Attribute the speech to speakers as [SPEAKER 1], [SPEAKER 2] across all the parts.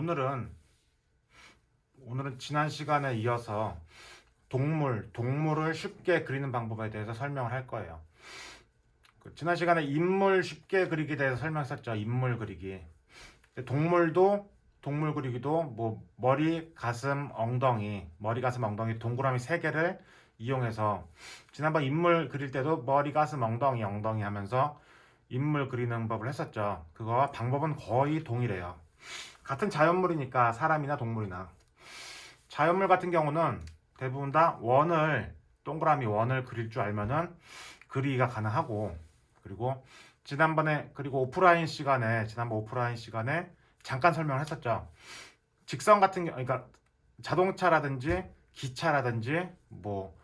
[SPEAKER 1] 오늘은 오늘은 지난 시간에 이어서 동물, 동물을 쉽게 그리는 방법에 대해서 설명을 할 거예요. 그 지난 시간에 인물 쉽게 그리기에 대해서 설명했었죠. 인물 그리기. 동물도 동물 그리기도 뭐 머리, 가슴, 엉덩이, 머리, 가슴, 엉덩이 동그라미 세 개를 이용해서 지난번 인물 그릴 때도 머리, 가슴, 엉덩이, 엉덩이 하면서 인물 그리는 법을 했었죠. 그거와 방법은 거의 동일해요. 같은 자연물이니까 사람이나 동물이나 자연물 같은 경우는 대부분 다 원을 동그라미 원을 그릴 줄 알면은 그리기가 가능하고 그리고 지난번에 그리고 오프라인 시간에 지난번 오프라인 시간에 잠깐 설명을 했었죠. 직선 같은 경우 그러니까 자동차라든지 기차라든지 뭐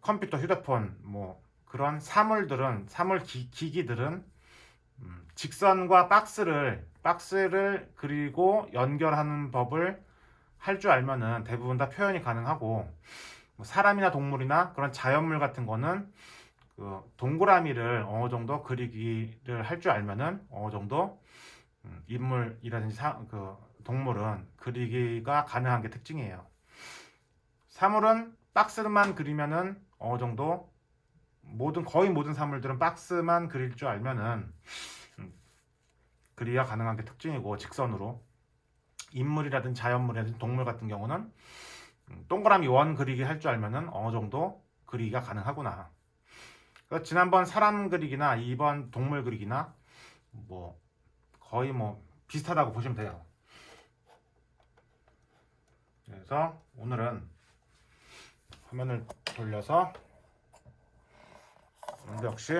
[SPEAKER 1] 컴퓨터, 휴대폰 뭐 그런 사물들은 사물 기, 기기들은 음, 직선과 박스를 박스를 그리고 연결하는 법을 할 줄 알면은 대부분 다 표현이 가능하고 뭐 사람이나 동물이나 그런 자연물 같은 거는 그 동그라미를 어느 정도 그리기를 할 줄 알면은 어느 정도 음, 인물이라든지 사, 그 동물은 그리기가 가능한 게 특징이에요. 사물은 박스만 그리면은 어느 정도 모든 거의 모든 사물들은 박스만 그릴 줄 알면은 음, 그리기가 가능한 게 특징이고 직선으로 인물이라든 자연물이라든 동물 같은 경우는 음, 동그라미 원 그리기 할 줄 알면은 어느 정도 그리기가 가능하구나. 지난번 사람 그리기나 이번 동물 그리기나 뭐 거의 뭐 비슷하다고 보시면 돼요. 그래서 오늘은 화면을 돌려서 역시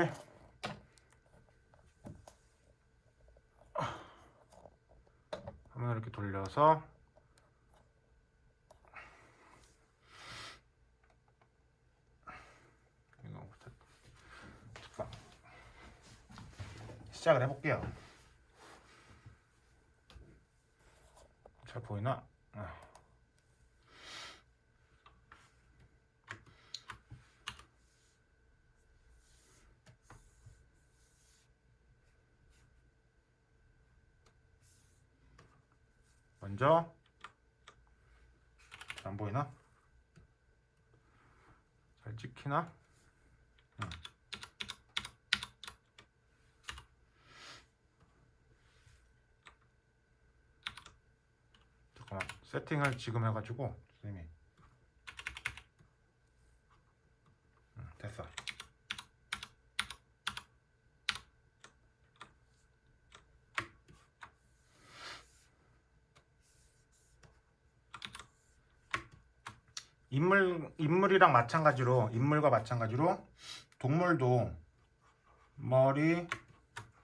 [SPEAKER 1] 화면을 이렇게 돌려서 시작을 해볼게요. 잘 보이나? 아. 먼저 안 보이나? 잘 찍히나? 응. 잠깐만 세팅을 지금 해가지고 선생님이 응, 됐어 인물 인물이랑 마찬가지로 인물과 마찬가지로 동물도 머리,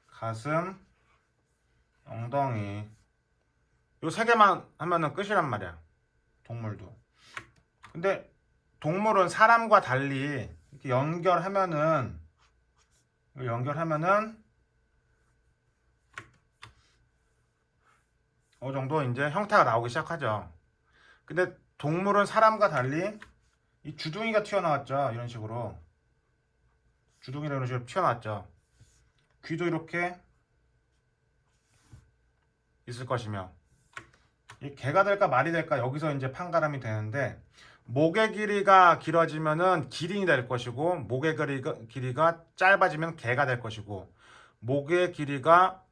[SPEAKER 1] 가슴, 엉덩이 요 세 개만 하면은 끝이란 말이야. 동물도. 근데 동물은 사람과 달리 이렇게 연결하면은 연결하면은 어느 정도 이제 형태가 나오기 시작하죠. 근데 동물은 사람과 달리 이 주둥이가 튀어나왔죠. 이런 식으로. 주둥이가 이런 식으로 튀어나왔죠. 귀도 이렇게 있을 것이며 이 개가 될까 말이 될까 여기서 이제 판가름이 되는데 목의 길이가 길어지면은 기린이 될 것이고 목의 길이가, 길이가 짧아지면 개가 될 것이고 목의 길이가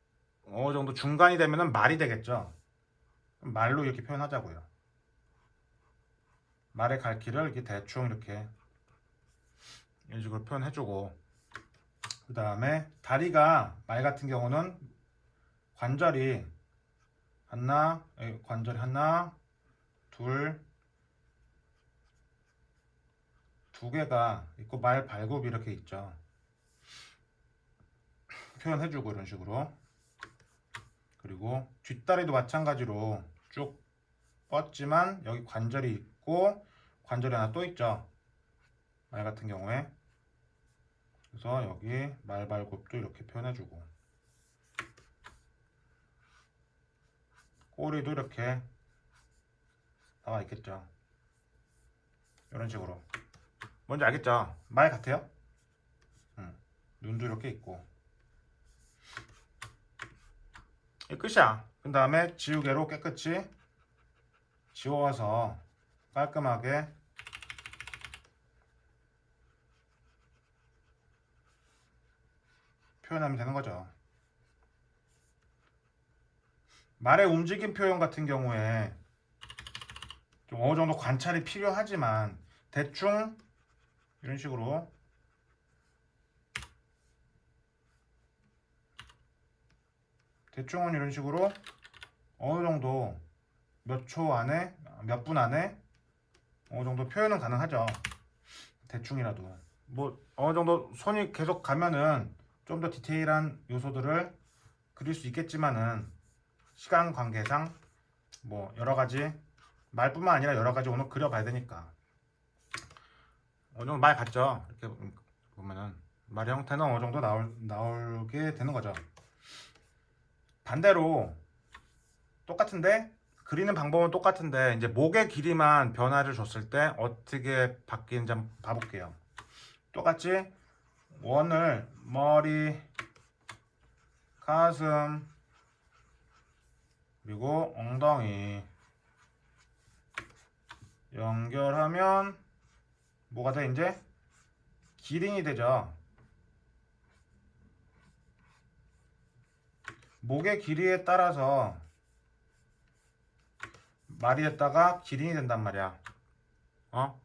[SPEAKER 1] 어느 정도 중간이 되면은 말이 되겠죠. 말로 이렇게 표현하자고요. 말의 갈기를 이렇게 대충 이렇게 이런 식으로 표현해주고 그 다음에 다리가 말 같은 경우는 관절이 하나 에, 관절이 하나 둘 두 개가 있고 말 발굽이 이렇게 있죠. 표현해주고 이런 식으로. 그리고 뒷다리도 마찬가지로 쭉 뻗지만 여기 관절이 있고 관절이 하나 또 있죠. 말 같은 경우에 그래서 여기 말발굽도 이렇게 표현해주고 꼬리도 이렇게 나와 있겠죠. 이런 식으로 뭔지 알겠죠? 말 같아요? 응. 눈도 이렇게 있고 이 끝이야. 그 다음에 지우개로 깨끗이 지워서 깔끔하게 표현하면 되는 거죠. 말의 움직임 표현 같은 경우에 좀 어느 정도 관찰이 필요하지만 대충 이런 식으로 대충은 이런 식으로 어느 정도 몇 초 안에 몇 분 안에 어느 정도 표현은 가능하죠. 대충이라도 뭐 어느 정도 손이 계속 가면은 좀 더 디테일한 요소들을 그릴 수 있겠지만은 시간 관계상 뭐 여러 가지 말뿐만 아니라 여러 가지 오늘 그려봐야 되니까 어느 정도 말 같죠. 이렇게 보면은 말의 형태는 어느 정도 나올 나오게 되는 거죠. 반대로 똑같은데 그리는 방법은 똑같은데 이제 목의 길이만 변화를 줬을 때 어떻게 바뀌는지 한번 봐볼게요. 똑같이 원을 머리, 가슴, 그리고 엉덩이 연결하면 뭐가 돼 이제 기린이 되죠. 목의 길이에 따라서 말이 됐다가 기린이 된단 말이야. 어?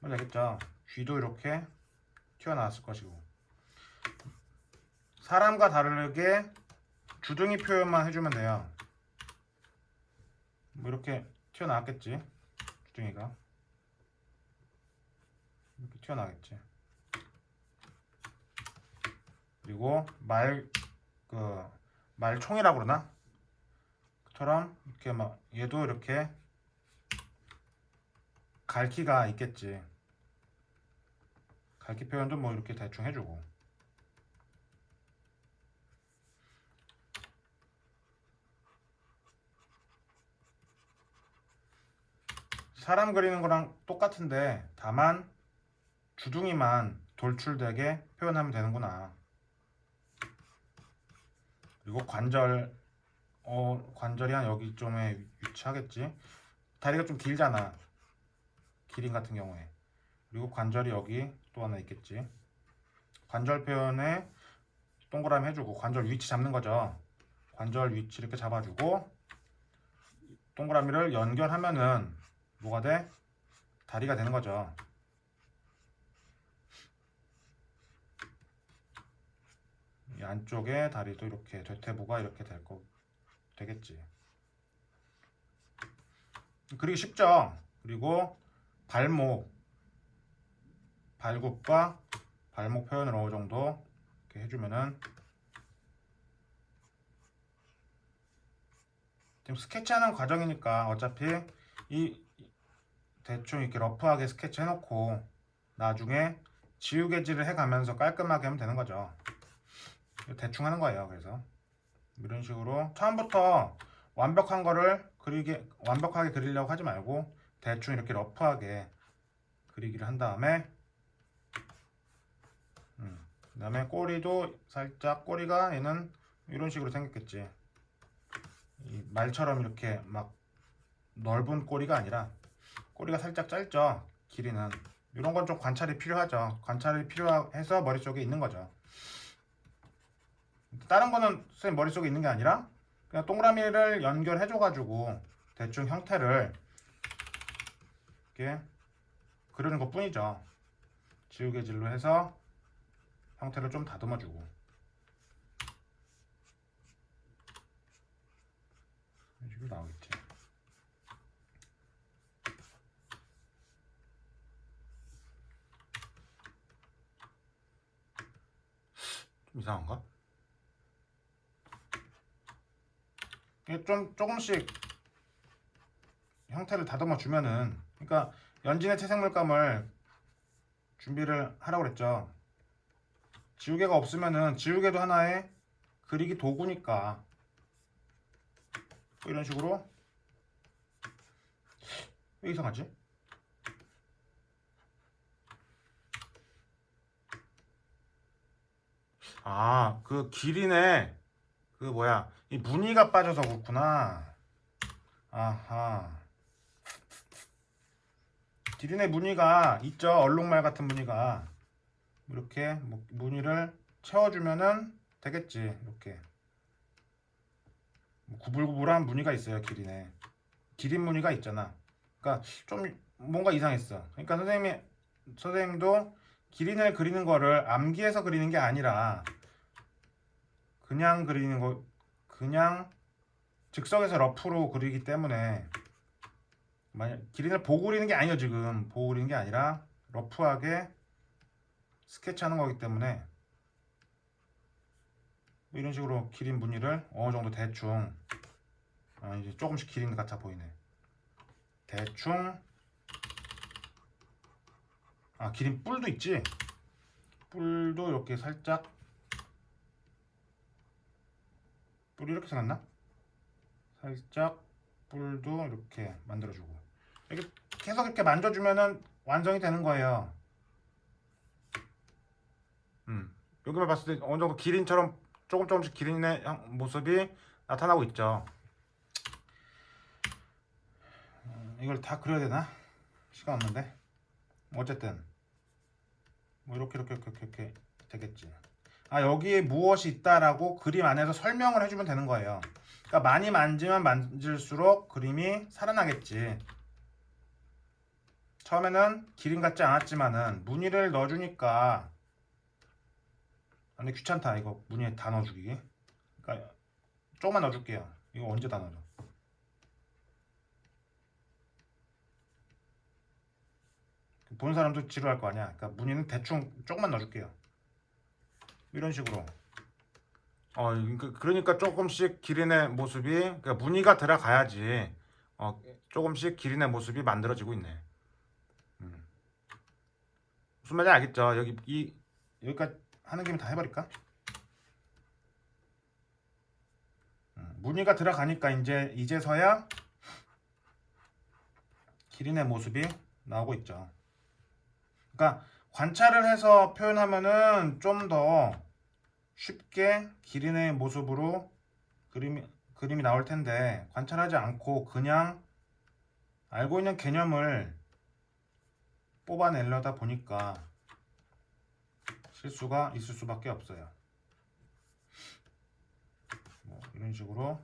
[SPEAKER 1] 뭔지 알겠죠? 쥐도 이렇게 튀어나왔을 것이고 사람과 다르게 주둥이 표현만 해주면 돼요. 뭐 이렇게 튀어나왔겠지 주둥이가 이렇게 튀어나왔겠지. 그리고 말 그 말총이라고 그러나? 그처럼 이렇게 막 얘도 이렇게 갈기가 있겠지. 갈기 표현도 뭐 이렇게 대충 해주고. 사람 그리는 거랑 똑같은데 다만 주둥이만 돌출되게 표현하면 되는구나. 그리고 관절 어 관절이 한 여기쯤에 위치하겠지. 다리가 좀 길잖아. 기린 같은 경우에. 그리고 관절이 여기 또 하나 있겠지. 관절 표현에 동그라미 해주고 관절 위치 잡는 거죠. 관절 위치 이렇게 잡아주고 동그라미를 연결하면은 뭐가 돼? 다리가 되는 거죠. 이 안쪽에 다리도 이렇게 되태부가 이렇게 될 거 되겠지. 그리기 쉽죠. 그리고 발목, 발굽과 발목 표현을 어느 정도 이렇게 해주면은 지금 스케치하는 과정이니까 어차피 이 대충 이렇게 러프하게 스케치 해놓고 나중에 지우개질을 해가면서 깔끔하게 하면 되는 거죠. 대충 하는 거예요. 그래서 이런 식으로 처음부터 완벽한 거를 그리게 완벽하게 그리려고 하지 말고 대충 이렇게 러프하게 그리기를 한 다음에 음, 그 다음에 꼬리도 살짝 꼬리가 얘는 이런 식으로 생겼겠지. 이 말처럼 이렇게 막 넓은 꼬리가 아니라 꼬리가 살짝 짧죠. 길이는 이런 건 좀 관찰이 필요하죠. 관찰이 필요해서 머릿속에 있는 거죠. 다른 거는 선생님 머릿속에 있는 게 아니라 그냥 동그라미를 연결해 줘 가지고 대충 형태를 이렇게 그리는 것 뿐이죠. 지우개질로 해서 형태를 좀 다듬어주고 이런 식으로 나오겠지. 좀 이상한가? 이게 좀 조금씩 형태를 다듬어 주면은 그러니까 연진의 채색물감을 준비를 하라고 그랬죠. 지우개가 없으면은 지우개도 하나의 그리기 도구니까 뭐 이런 식으로 왜 이상하지? 아, 그 기린에 그 뭐야 이 무늬가 빠져서 그렇구나. 아하. 기린의 무늬가 있죠. 얼룩말 같은 무늬가 이렇게 뭐 무늬를 채워주면은 되겠지. 이렇게 뭐 구불구불한 무늬가 있어요. 기린에 기린 무늬가 있잖아. 그러니까 좀 뭔가 이상했어. 그러니까 선생님이 선생님도 기린을 그리는 거를 암기해서 그리는 게 아니라 그냥 그리는 거 그냥 즉석에서 러프로 그리기 때문에 만약 기린을 보고 그리는 게 아니에요 지금 보고 그리는 게 아니라 러프하게 스케치하는 거기 때문에 뭐 이런 식으로 기린 무늬를 어느 정도 대충 아, 이제 조금씩 기린 것 같아 보이네 대충 아 기린 뿔도 있지 뿔도 이렇게 살짝 뿔이 이렇게 생겼나? 살짝 뿔도 이렇게 만들어주고 이렇게 계속 이렇게 만져주면은 완성이 되는 거예요. 음 여기만 봤을 때 어느 정도 기린처럼 조금 조금씩 기린의 형- 모습이 나타나고 있죠. 음, 이걸 다 그려야 되나? 시간 없는데. 어쨌든 뭐 이렇게 이렇게 이렇게 이렇게, 되겠지. 아 여기에 무엇이 있다라고 그림 안에서 설명을 해주면 되는 거예요. 그러니까 많이 만지면 만질수록 그림이 살아나겠지. 처음에는 기린 같지 않았지만은 무늬를 넣어주니까 아, 근데 귀찮다 이거 무늬에 다 넣어주기. 그러니까 조금만 넣어줄게요. 이거 언제 다 넣어줘? 본 사람도 지루할 거 아니야. 그러니까 무늬는 대충 조금만 넣어줄게요. 이런 식으로. 어, 그- 그러니까 조금씩 기린의 모습이 그러니까 무늬가 들어가야지 어, 조금씩 기린의 모습이 만들어지고 있네. 음. 무슨 말인지 알겠죠? 여기 이 여기까지 하는 김에 다 해버릴까? 음, 무늬가 들어가니까 이제 이제서야 기린의 모습이 나오고 있죠. 그러니까 관찰을 해서 표현하면은 좀 더 쉽게 기린의 모습으로 그림이, 그림이 나올 텐데 관찰하지 않고 그냥 알고 있는 개념을 뽑아내려다 보니까 실수가 있을 수밖에 없어요. 뭐 이런 식으로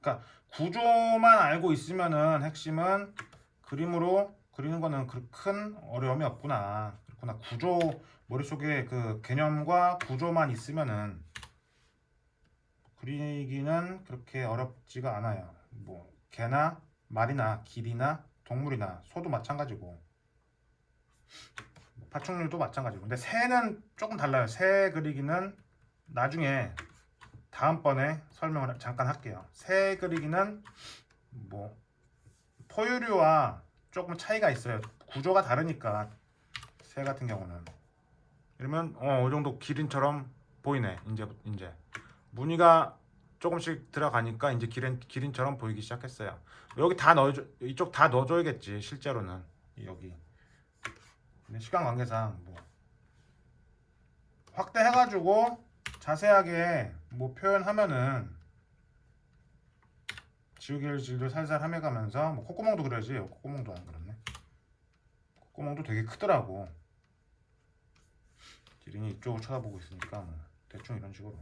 [SPEAKER 1] 그러니까 구조만 알고 있으면은 핵심은 그림으로 그리는 거는 그큰 어려움이 없구나. 그렇구나. 구조 머릿속에 그 개념과 구조만 있으면은 그리기는 그렇게 어렵지가 않아요. 뭐 개나 말이나 길이나 동물이나 소도 마찬가지고 뭐 파충류도 마찬가지고 근데 새는 조금 달라요. 새 그리기는 나중에 다음번에 설명을 잠깐 할게요. 새 그리기는 뭐 포유류와 조금 차이가 있어요. 구조가 다르니까 새 같은 경우는 이러면 어, 어느 정도 기린처럼 보이네. 이제 이제 무늬가 조금씩 들어가니까 이제 기린 기린처럼 보이기 시작했어요. 여기 다 넣어줘 이쪽 다 넣어줘야겠지 실제로는 여기. 근데 시간 관계상 뭐 확대해가지고 자세하게 뭐 표현하면은 지우개를 질질 살살 함해가면서 뭐 콧구멍도 그려야지. 콧구멍도 안 그렸네. 콧구멍도 되게 크더라고. 기린이 이쪽을 쳐다보고 있으니까 뭐 대충 이런 식으로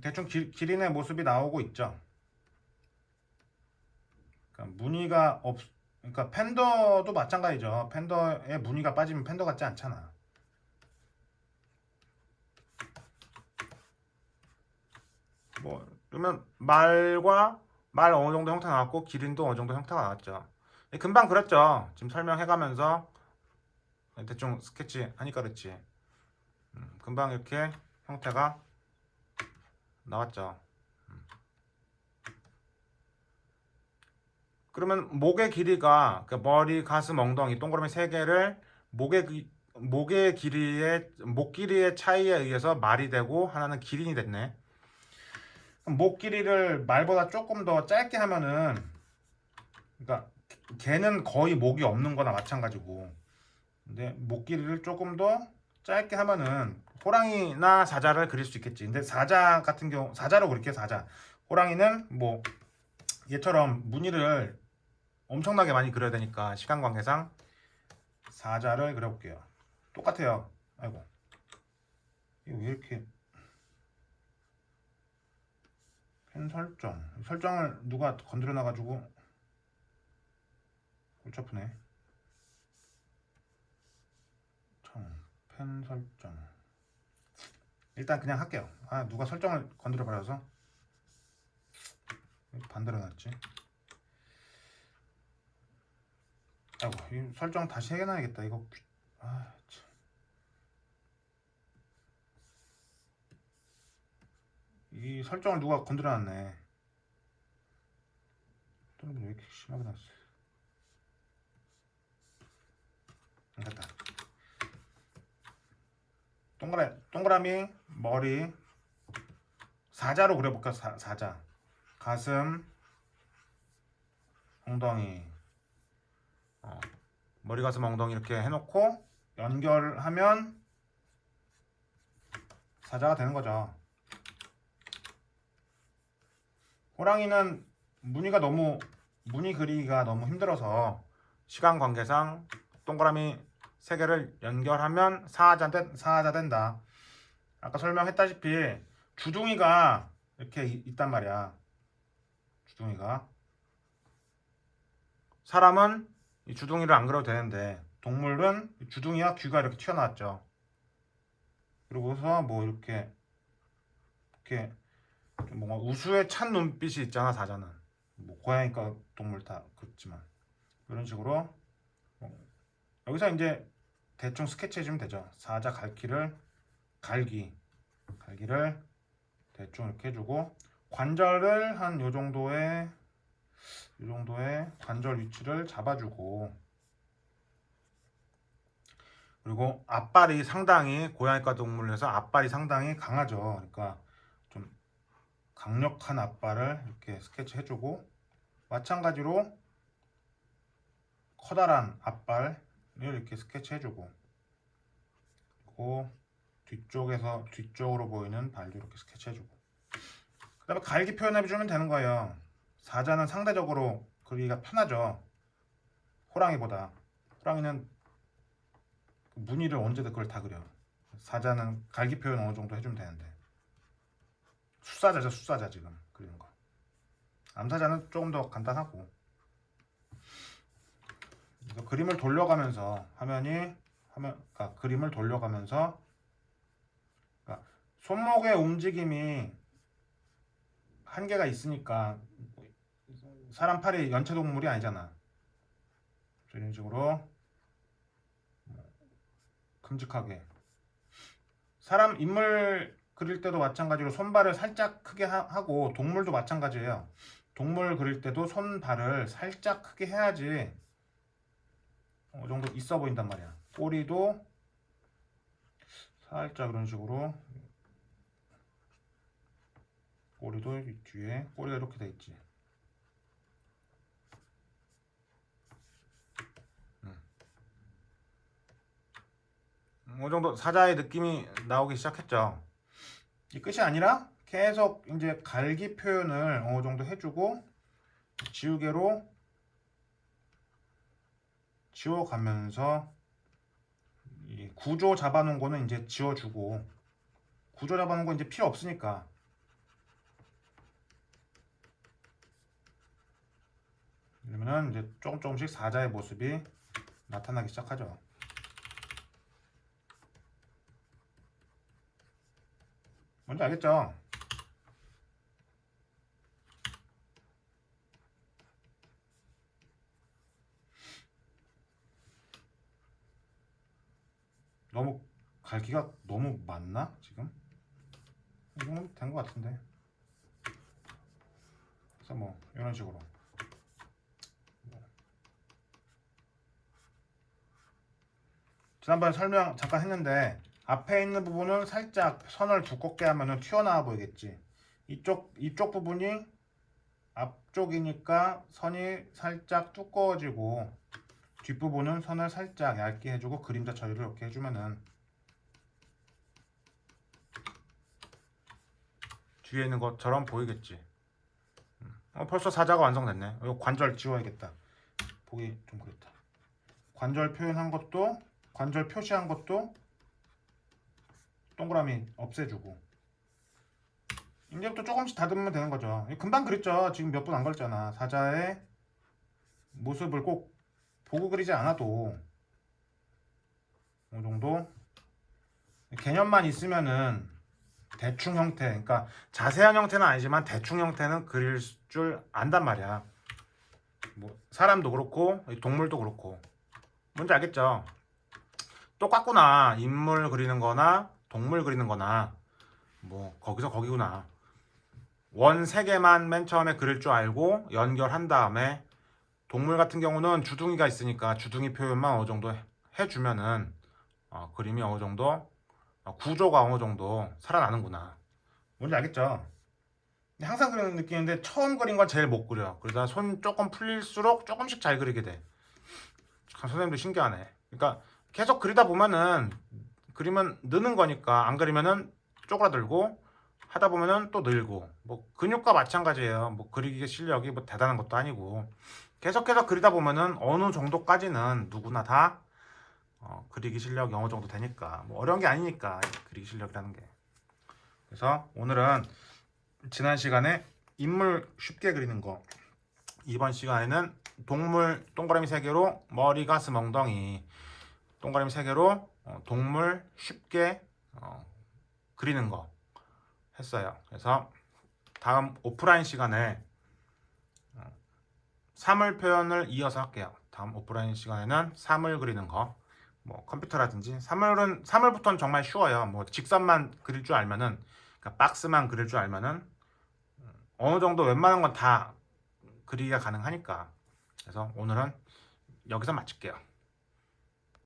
[SPEAKER 1] 대충 기, 기린의 모습이 나오고 있죠 그러니까 무늬가 없 그러니까 팬더도 마찬가지죠. 팬더에 무늬가 빠지면 팬더 같지 않잖아. 뭐 그러면 말과 말 어느 정도 형태 나왔고 기린도 어느 정도 형태가 나왔죠. 예, 금방 그렸죠. 지금 설명해가면서 대충 스케치 하니까 그렇지. 음, 금방 이렇게 형태가 나왔죠. 그러면 목의 길이가 그 머리, 가슴, 엉덩이 동그라미 세 개를 목의 기- 목의 길이의 목 길이의 차이에 의해서 말이 되고 하나는 기린이 됐네. 목 길이를 말보다 조금 더 짧게 하면은 그러니까 개는 거의 목이 없는 거나 마찬가지고 근데 목 길이를 조금 더 짧게 하면은 호랑이나 사자를 그릴 수 있겠지. 근데 사자 같은 경우 사자로 그릴게요. 사자. 호랑이는 뭐 얘처럼 무늬를 엄청나게 많이 그려야 되니까 시간 관계상 사자를 그려볼게요. 똑같아요. 아이고 이거 왜 이렇게 펜 설정 설정을 누가 건드려 놔가지고 골치 아프네. 참, 펜 설정. 일단 그냥 할게요. 아 누가 설정을 건드려 버려서 반대로 놨지. 아이고 이 설정 다시 해놔야겠다. 이거 귀- 아 참. 이 설정을 누가 건드려 놨네. 또는 왜 이렇게 심하게 났어? 됐다. 동그라 동그라미 머리 사자로 그려볼까 사, 사자 가슴 엉덩이 어, 머리 가슴 엉덩이 이렇게 해놓고 연결하면 사자가 되는 거죠. 호랑이는 무늬가 너무 무늬 그리기가 너무 힘들어서 시간 관계상 동그라미 세 개를 연결하면 사자 된 사자 된다. 아까 설명했다시피 주둥이가 이렇게 이- 있단 말이야. 주둥이가 사람은 이 주둥이를 안 그려도 되는데 동물은 이 주둥이와 귀가 이렇게 튀어나왔죠. 그리고서 뭐 이렇게 이렇게 좀 뭔가 우수에 찬 눈빛이 있잖아 사자는. 뭐 고양이과 동물 다 그렇지만 이런 식으로 뭐 여기서 이제 대충 스케치 해주면 되죠. 사자 갈기를 갈기 갈기를 대충 이렇게 해주고 관절을 한 요 정도의 요 정도의 관절 위치를 잡아주고 그리고 앞발이 상당히 고양이과 동물에서 앞발이 상당히 강하죠. 그러니까 좀 강력한 앞발을 이렇게 스케치 해주고 마찬가지로 커다란 앞발 을 이렇게 스케치 해주고 그리고 뒤쪽에서 뒤쪽으로 보이는 발도 이렇게 스케치 해주고. 그 다음에 갈기 표현해주면 되는 거예요. 사자는 상대적으로 그리기가 편하죠. 호랑이보다. 호랑이는 그 무늬를 언제든 그걸 다 그려 사자는 갈기 표현 어느 정도 해주면 되는데. 수사자죠 수사자 지금 그리는 거. 암사자는 조금 더 간단하고 그래서 그림을 돌려가면서 화면이 화면 그러니까 그림을 돌려가면서 그러니까 손목의 움직임이 한계가 있으니까 사람 팔이 연체 동물이 아니잖아. 이런 식으로 뭐 큼직하게 사람 인물 그릴 때도 마찬가지로 손발을 살짝 크게 하, 하고 동물도 마찬가지예요. 동물 그릴 때도 손발을 살짝 크게 해야지 어느 정도 있어 보인단 말이야. 꼬리도 살짝 이런 식으로 꼬리도 이 뒤에 꼬리가 이렇게 돼 있지. 음. 어느 정도 사자의 느낌이 나오기 시작했죠. 이 끝이 아니라 계속 이제 갈기 표현을 어느 정도 해주고 지우개로 지워가면서 이 구조 잡아놓은 거는 이제 지워주고 구조 잡아놓은 거 이제 필요 없으니까 그러면은 이제 조금 조금씩 사자의 모습이 나타나기 시작하죠. 뭔지 알겠죠? 너무 갈기가 너무 많나 지금? 이 정도 된것 같은데. 그래서 뭐 이런 식으로. 뭐. 지난번에 설명 잠깐 했는데 앞에 있는 부분은 살짝 선을 두껍게 하면은 튀어나와 보이겠지. 이쪽 이쪽 부분이 앞쪽이니까 선이 살짝 두꺼워지고 뒷부분은 선을 살짝 얇게 해주고 그림자 처리를 이렇게 해주면은 뒤에 있는 것처럼 보이겠지. 음. 어, 벌써 사자가 완성됐네. 이거 관절 지워야겠다. 보기 좀 그렇다. 관절 표현한 것도 관절 표시한 것도 동그라미 없애주고 이제부터 조금씩 다듬으면 되는 거죠. 금방 그렸죠. 지금 몇 분 안 걸렸잖아. 사자의 모습을 꼭 보고 그리지 않아도 어느 정도 개념만 있으면은 대충 형태, 그러니까 자세한 형태는 아니지만 대충 형태는 그릴 줄 안단 말이야. 뭐 사람도 그렇고 동물도 그렇고 뭔지 알겠죠? 똑같구나. 인물 그리는 거나 동물 그리는 거나 뭐 거기서 거기구나. 원 세 개만 맨 처음에 그릴 줄 알고 연결한 다음에 동물 같은 경우는 주둥이가 있으니까 주둥이 표현만 어느 정도 해- 해주면은 어, 그림이 어느 정도 어, 구조가 어느 정도 살아나는구나. 뭔지 알겠죠? 항상 그런 느낌인데 처음 그린 건 제일 못 그려. 그러다 손 조금 풀릴수록 조금씩 잘 그리게 돼. 참 선생님도 신기하네. 그러니까 계속 그리다 보면은 그리면 느는 거니까 안 그리면은 쪼그라들고 하다 보면은 또 늘고 뭐 근육과 마찬가지예요. 뭐 그리기 실력이 뭐 대단한 것도 아니고 계속해서 그리다 보면은 어느 정도까지는 누구나 다 어, 그리기 실력이 어느 정도 되니까 뭐 어려운 게 아니니까 그리기 실력이라는 게. 그래서 오늘은 지난 시간에 인물 쉽게 그리는 거. 이번 시간에는 동물 동그라미 세 개로 머리 가슴 엉덩이. 동그라미 세 개로 어, 동물 쉽게 어, 그리는 거 했어요. 그래서 다음 오프라인 시간에 어, 사물 표현을 이어서 할게요. 다음 오프라인 시간에는 사물 그리는 거, 뭐 컴퓨터라든지 사물은 사물부터는 정말 쉬워요. 뭐 직선만 그릴 줄 알면은 그러니까 박스만 그릴 줄 알면은 음, 어느 정도 웬만한 건 다 그리기가 가능하니까. 그래서 오늘은 여기서 마칠게요.